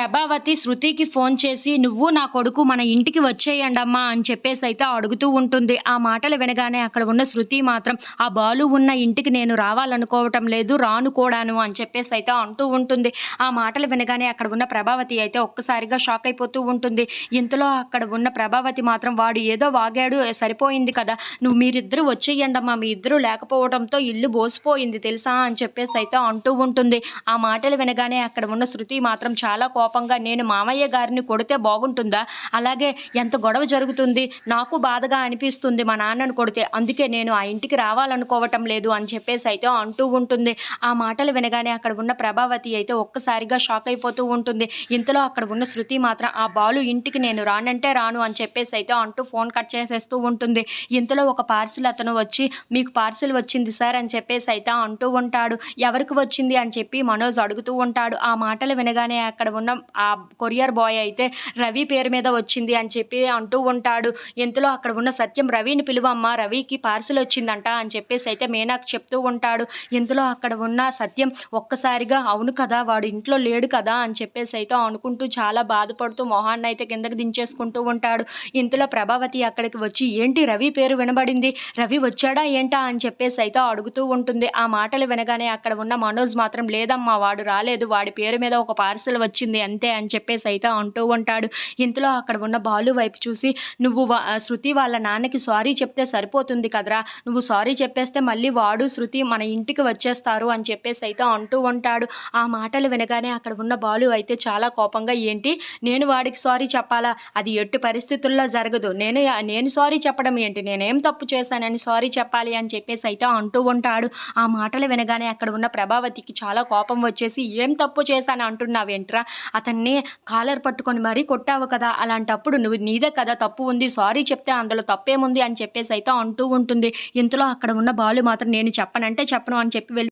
ప్రభావతి శృతికి ఫోన్ చేసి నువ్వు నా కొడుకు మన ఇంటికి వచ్చేయండమ్మా అని చెప్పేసి అయితే అడుగుతూ ఉంటుంది. ఆ మాటలు వినగానే అక్కడ ఉన్న శృతి మాత్రం ఆ బాలు ఉన్న ఇంటికి నేను రావాలనుకోవటం లేదు రాను కూడాను అని చెప్పేసి అయితే అంటూ ఉంటుంది. ఆ మాటలు వినగానే అక్కడ ఉన్న ప్రభావతి అయితే ఒక్కసారిగా షాక్ అయిపోతూ ఉంటుంది. ఇంతలో అక్కడ ఉన్న ప్రభావతి మాత్రం వాడు ఏదో వాగాడు సరిపోయింది కదా నువ్వు మీరిద్దరూ వచ్చేయండమ్మా మీ ఇద్దరు లేకపోవడంతో ఇల్లు బోసిపోయింది తెలుసా అని చెప్పేసి అయితే అంటూ ఉంటుంది. ఆ మాటలు వినగానే అక్కడ ఉన్న శృతి మాత్రం చాలా కోపం కోపంగా నేను మామయ్య గారిని కొడితే బాగుంటుందా? అలాగే ఎంత గొడవ జరుగుతుంది? నాకు బాధగా అనిపిస్తుంది మా నాన్నను కొడితే. అందుకే నేను ఆ ఇంటికి రావాలనుకోవటం లేదు అని చెప్పేసి అయితే అంటూ ఉంటుంది. ఆ మాటలు వినగానే అక్కడ ఉన్న ప్రభావతి అయితే ఒక్కసారిగా షాక్ అయిపోతూ ఉంటుంది. ఇంతలో అక్కడ ఉన్న శృతి మాత్రం ఆ బాలు ఇంటికి నేను రానంటే రాను అని చెప్పేసి అయితే అంటూ ఫోన్ కట్ చేసేస్తూ ఉంటుంది. ఇంతలో ఒక పార్సిల్ అతను వచ్చి మీకు పార్సిల్ వచ్చింది సార్ అని చెప్పేసి అయితే అంటూ ఉంటాడు. ఎవరికి వచ్చింది? అని చెప్పి మనోజ్ అడుగుతూ ఉంటాడు. ఆ మాటలు వినగానే అక్కడ ఉన్న ఆ కొరియర్ బాయ్ అయితే రవి పేరు మీద వచ్చింది అని చెప్పి అంటూ ఉంటాడు. ఇంతలో అక్కడ ఉన్న సత్యం రవిని పిలువమ్మా రవికి పార్సిల్ వచ్చిందంట అని చెప్పేసి అయితే మేనాకు చెప్తూ ఉంటాడు. ఇంతలో అక్కడ ఉన్న సత్యం ఒక్కసారిగా అవును కదా వాడు ఇంట్లో లేడు కదా అని చెప్పేసి అయితే అనుకుంటూ చాలా బాధపడుతూ మొహాన్ని అయితే కిందకి దించేసుకుంటూ ఉంటాడు. ఇంతలో ప్రభావతి అక్కడికి వచ్చి ఏంటి రవి పేరు వినబడింది? రవి వచ్చాడా ఏంటా? అని చెప్పేసి అయితే అడుగుతూ ఉంటుంది. ఆ మాటలు వినగానే అక్కడ ఉన్న మనోజ్ మాత్రం లేదమ్మా వాడు రాలేదు. వాడి పేరు మీద ఒక పార్సిల్ వచ్చింది అంతే అని చెప్పేసి అయితే అంటూ ఉంటాడు. ఇంతలో అక్కడ ఉన్న బాలు వైపు చూసి నువ్వు వా- శృతి వాళ్ళ నాన్నకి సారీ చెప్తే సరిపోతుంది కదరా. నువ్వు సారీ చెప్పేస్తే మళ్ళీ వాడు శృతి మన ఇంటికి వచ్చేస్తారు అని చెప్పేసి అయితే అంటూ ఉంటాడు. ఆ మాటలు వినగానే అక్కడ ఉన్న బాలు అయితే చాలా కోపంగా ఏంటి? నేను వాడికి సారీ చెప్పాలా? అది ఎట్టి పరిస్థితుల్లో జరగదు. నేను నేను సారీ చెప్పడం ఏంటి? నేనేం తప్పు చేశానని సారీ చెప్పాలి అని చెప్పేసి అయితే అంటూ ఉంటాడు. ఆ మాటలు వినగానే అక్కడ ఉన్న ప్రభావతికి చాలా కోపం వచ్చేసి ఏం తప్పు చేశాను? అంటున్నావేంట్రా? అతన్ని కాలర్ పట్టుకొని మరీ కొట్టావు కదా అలాంటప్పుడు నువ్వు నీదే కదా తప్పు ఉంది సారీ చెప్తే అందులో తప్పేముంది అని చెప్పేసి అయితే అంటూ ఉంటుంది. ఇంతలో అక్కడ ఉన్న బాలు మాత్రం నేను చెప్పనంటే చెప్పను అని చెప్పి వెళ్ళి